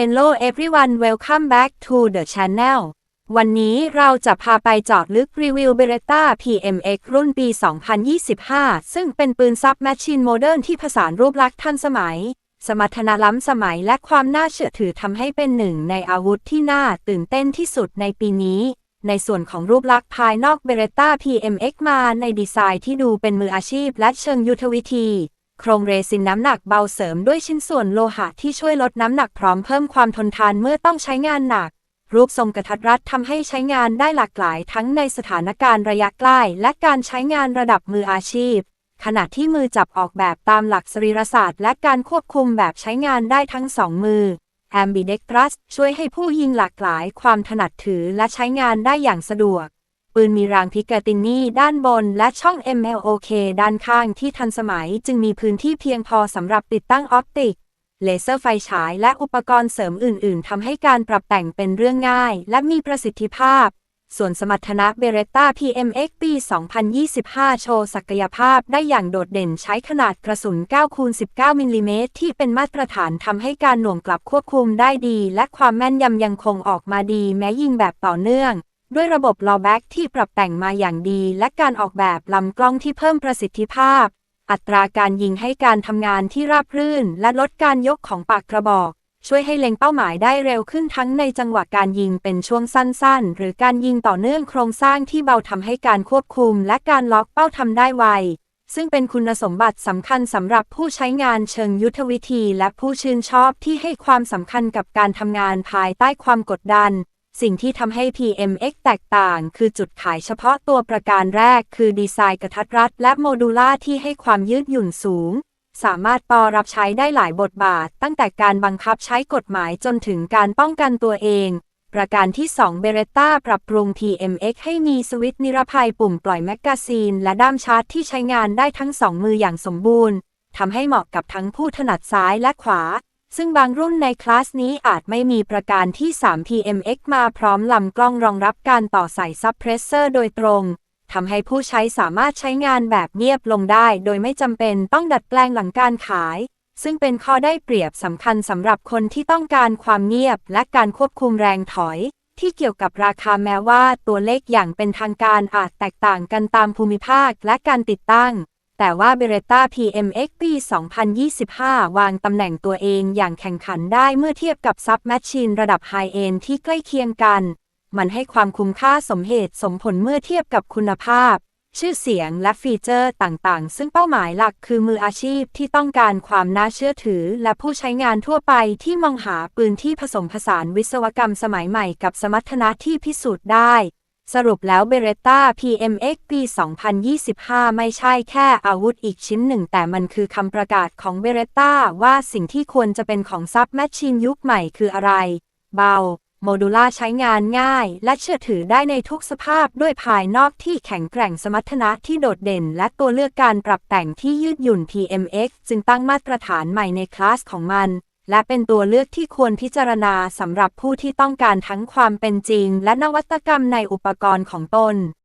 Hello everyone welcome back to the channel วันนี้เราจะพาไปเจาะลึกรีวิว Beretta PMX รุ่นปี 2025 ซึ่งเป็นปืนซับแมชชีนโมเดิร์นที่ผสานรูปลักษณ์ทันสมัย สมรรถนะล้ำสมัยและความน่าเชื่อถือทำให้เป็นหนึ่งในอาวุธที่น่าตื่นเต้นที่สุดในปีนี้ ในส่วนของรูปลักษณ์ภายนอก Beretta PMX มาในดีไซน์ที่ดูเป็นมืออาชีพและเชิงยุทธวิธี โครงเรซินน้ำหนักเบาเสริมด้วยชิ้นส่วนโลหะที่ช่วยลดน้ำหนักพร้อมเพิ่มความทนทานเมื่อต้องใช้งานหนัก รูปทรงกระทัดรัดทำให้ใช้งานได้หลากหลายทั้งในสถานการณ์ระยะใกล้ และการใช้งานระดับมืออาชีพ ขณะที่มือจับออกแบบตามหลักสรีรศาสตร์ และการควบคุมแบบใช้งานได้ทั้งสองมือ Ambidextrous ช่วยให้ผู้ยิงหลากหลายความถนัดถือและใช้งานได้อย่างสะดวก ปืนมีรางพิกาตินีด้านบน และช่อง MLOK ด้านข้างที่ทันสมัยจึงมีพื้นที่เพียงพอสำหรับติดตั้งออปติก เลเซอร์ไฟฉาย และอุปกรณ์เสริมอื่น ๆทำให้การปรับแต่งเป็นเรื่องง่าย และมีประสิทธิภาพ ส่วนสมรรถนะเบเรตตา PMX ปี 2025 โชว์ศักยภาพได้อย่างโดดเด่นใช้ขนาดกระสุน 9 คูณ 19 มิลลิเมตรที่เป็นมาตรฐานทำให้การหน่วงกลับควบคุมได้ดี และความแม่นยำยังคงออกมาดีแม้ยิงแบบต่อเนื่อง ด้วยระบบลอแบ็กที่ปรับแต่งมาอย่างดี และการออกแบบลำกล้องที่เพิ่มประสิทธิภาพ อัตราการยิงให้การทำงานที่ราบรื่น และลดการยกของปากกระบอก ช่วยให้เล็งเป้าหมายได้เร็วขึ้นทั้งในจังหวะการยิงเป็นช่วงสั้นๆ หรือการยิงต่อเนื่องโครงสร้างที่เบาทำให้การควบคุม และการล็อกเป้าทำได้ไวซึ่งเป็นคุณสมบัติสำคัญสำหรับผู้ใช้งานเชิงยุทธวิธี และผู้ชื่นชอบที่ให้ความสำคัญกับการทำงานภายใต้ความกดดัน สิ่งที่ทำให้ PMX แตกต่างคือจุดขายเฉพาะตัวประการแรกคือดีไซน์กระทัดรัดและโมดูล่าที่ให้ความยืดหยุ่นสูง สามารถปอรับใช้ได้หลายบทบาท ตั้งแต่การบังคับใช้กฎหมายจนถึงการป้องกันตัวเอง ประการที่2เบเรตตาปรับปรุง PMX ให้มีสวิตช์นิรภัยปุ่มปล่อยแมกกาซีน และด้ามชาร์จที่ใช้งานได้ทั้งสองมืออย่างสมบูรณ์ทำให้เหมาะกับทั้งผู้ถนัดซ้ายและขวา ซึ่งบางรุ่นในคลาสนี้อาจไม่มีประการที่ 3 PMX มาพร้อมลำกล้องรองรับการต่อใส่ซับเพรสเซอร์โดยตรงทำให้ผู้ใช้สามารถใช้งานแบบเงียบลงได้ โดยไม่จำเป็นต้องดัดแปลงหลังการขาย ซึ่งเป็นข้อได้เปรียบสำคัญสำหรับคนที่ต้องการความเงียบและการควบคุมแรงถอย ที่เกี่ยวกับราคาแม้ว่าตัวเลขอย่างเป็นทางการอาจแตกต่างกันตามภูมิภาคและการติดตั้ง แต่ว่า Beretta PMX ปี 2025 วางตำแหน่งตัวเองอย่างแข่งขันได้เมื่อเทียบกับซับแมชชีนระดับไฮเอนที่ใกล้เคียงกัน มันให้ความคุ้มค่าสมเหตุสมผลเมื่อเทียบกับคุณภาพ ชื่อเสียงและฟีเจอร์ต่างๆ ซึ่งเป้าหมายหลักคือมืออาชีพที่ต้องการความน่าเชื่อถือ และผู้ใช้งานทั่วไปที่มองหาปืนที่ผสมผสานวิศวกรรมสมัยใหม่กับสมรรถนะที่พิสูจน์ได้ สรุปแล้ว Beretta PMX ปี 2025 ไม่ใช่แค่อาวุธอีกชิ้นหนึ่ง แต่มันคือคำประกาศของ Beretta ว่าสิ่งที่ควรจะเป็นของซับแมชชีนยุคใหม่คืออะไร เบา โมดูล่าใช้งานง่าย และเชื่อถือได้ในทุกสภาพด้วยภายนอกที่แข็งแกร่งสมรรถนะที่โดดเด่น และตัวเลือกการปรับแต่งที่ยืดหยุ่น PMX จึงตั้งมาตรฐานใหม่ในคลาสของมัน และเป็นตัวเลือกที่ควรพิจารณาสำหรับผู้ที่ต้องการทั้งความเป็นจริง และนวัตกรรมในอุปกรณ์ของตน